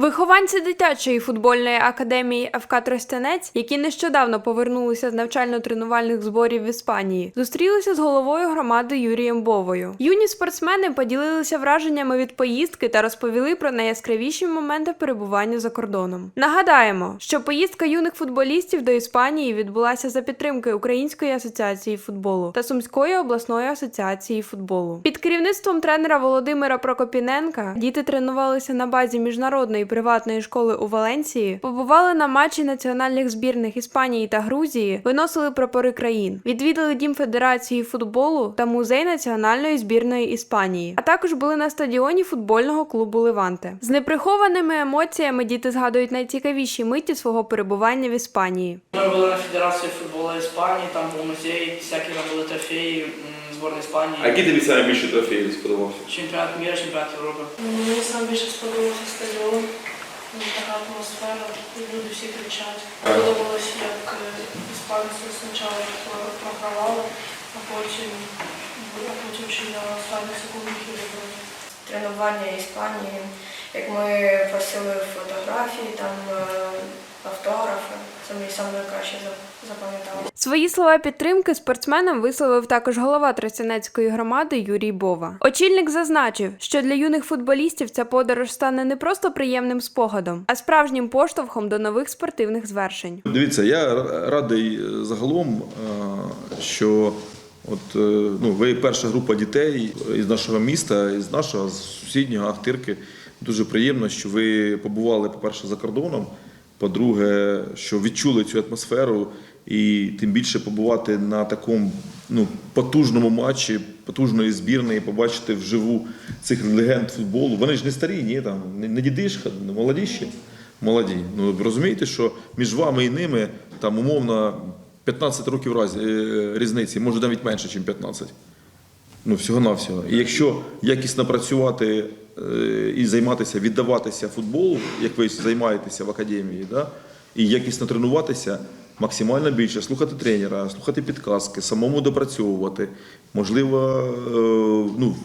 Вихованці дитячої футбольної академії ФК Тростянець, які нещодавно повернулися з навчально-тренувальних зборів в Іспанії, зустрілися з головою громади Юрієм Бовою. Юні спортсмени поділилися враженнями від поїздки та розповіли про найяскравіші моменти перебування за кордоном. Нагадаємо, що поїздка юних футболістів до Іспанії відбулася за підтримки Української асоціації футболу та Сумської обласної асоціації футболу. Під керівництвом тренера Володимира Прокопіненка діти тренувалися на базі міжнародної приватної школи у Валенції, побували на матчі національних збірних Іспанії та Грузії, виносили прапори країн, відвідали дім Федерації футболу та музей національної збірної Іспанії, а також були на стадіоні футбольного клубу Леванте. З неприхованими емоціями діти згадують найцікавіші миті свого перебування в Іспанії. Ми були на Федерації футболу Іспанії, там був музей, всякі там були трофеї м, збірної Іспанії. А який тобі саме більше трофеїв сподобався? Чемпіонат міра, чемпіонат Європи. Мені саме більше сподобався стадіон, атмосфера, люди всі кричать. Подобалось, як е, іспанці спочатку програвали, а потім, а потім ще на останніх секундах і виграли. тренування Іспанії, як ми просили фотографії, там е, автографи. Це мені саме найкраще за- запам'яталося. Свої слова підтримки спортсменам висловив також голова Тростянецької громади Юрій Бова. Очільник зазначив, що для юних футболістів ця подорож стане не просто приємним спогадом, а справжнім поштовхом до нових спортивних звершень. Дивіться, я радий е, загалом, е, що от, е, ну, ви перша група дітей із нашого міста, із нашого з сусіднього Ахтирки. Дуже приємно, що ви побували, по-перше, за кордоном. По-друге, що відчули цю атмосферу, і тим більше побувати на такому ну, потужному матчі, потужної збірної, побачити вживу цих легенд футболу. Вони ж не старі, ні, там, не, дідишка, не молодіші. Молоді. Ну розумієте, що між вами і ними там умовно 15 років раз, е, різниці, може навіть менше, ніж 15. Ну, всього-навсього. І якщо якісно працювати і займатися, віддаватися футболу, як ви займаєтеся в академії, да? і якісно тренуватися, максимально більше, слухати тренера, слухати підказки, самому допрацьовувати, можливо, е, ну,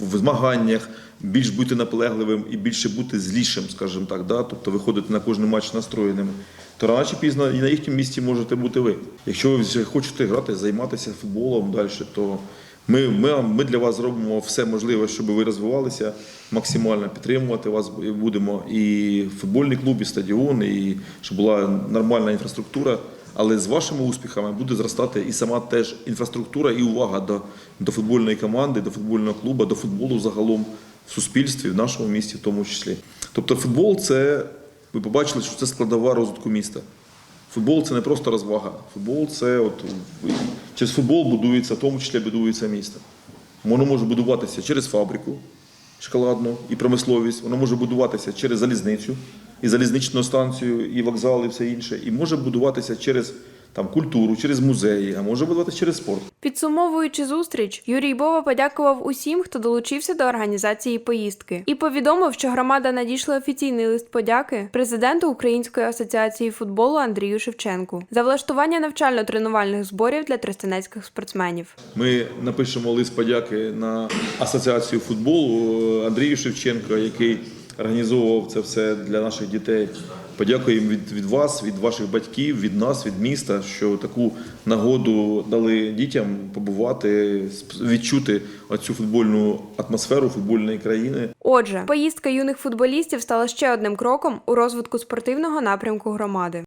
в змаганнях більш бути наполегливим і більше бути злішим, скажімо так, да? тобто виходити на кожен матч настроєним. То рано чи пізно і на їхньому місці можете бути ви. Якщо ви хочете грати, займатися футболом далі, то ми, ми, ми для вас зробимо все можливе, щоб ви розвивалися максимально, підтримувати вас будемо і футбольний клуб, і стадіон, і щоб була нормальна інфраструктура. Але з вашими успіхами буде зростати і сама теж інфраструктура, і увага до, до футбольної команди, до футбольного клубу, до футболу загалом в суспільстві, в нашому місті в тому числі. Тобто футбол це, ви побачили, що це складова розвитку міста. Футбол це не просто розвага. Футбол це от через футбол будується, в тому числі будується місто. Воно може будуватися через фабрику шоколадну і промисловість, воно може будуватися через залізницю, і залізничну станцію, і вокзал, і все інше. І може будуватися через там, культуру, через музеї, а може будуватися через спорт. Підсумовуючи зустріч, Юрій Бова подякував усім, хто долучився до організації поїздки, і повідомив, що громада надійшла офіційний лист подяки президенту Української асоціації футболу Андрію Шевченку за влаштування навчально-тренувальних зборів для тростянецьких спортсменів. Ми напишемо лист подяки на асоціацію футболу Андрію Шевченко, який організовував це все для наших дітей. Подякуємо від, від вас, від ваших батьків, від нас, від міста, що таку нагоду дали дітям побувати, відчути оцю футбольну атмосферу футбольної країни. Отже, поїздка юних футболістів стала ще одним кроком у розвитку спортивного напрямку громади.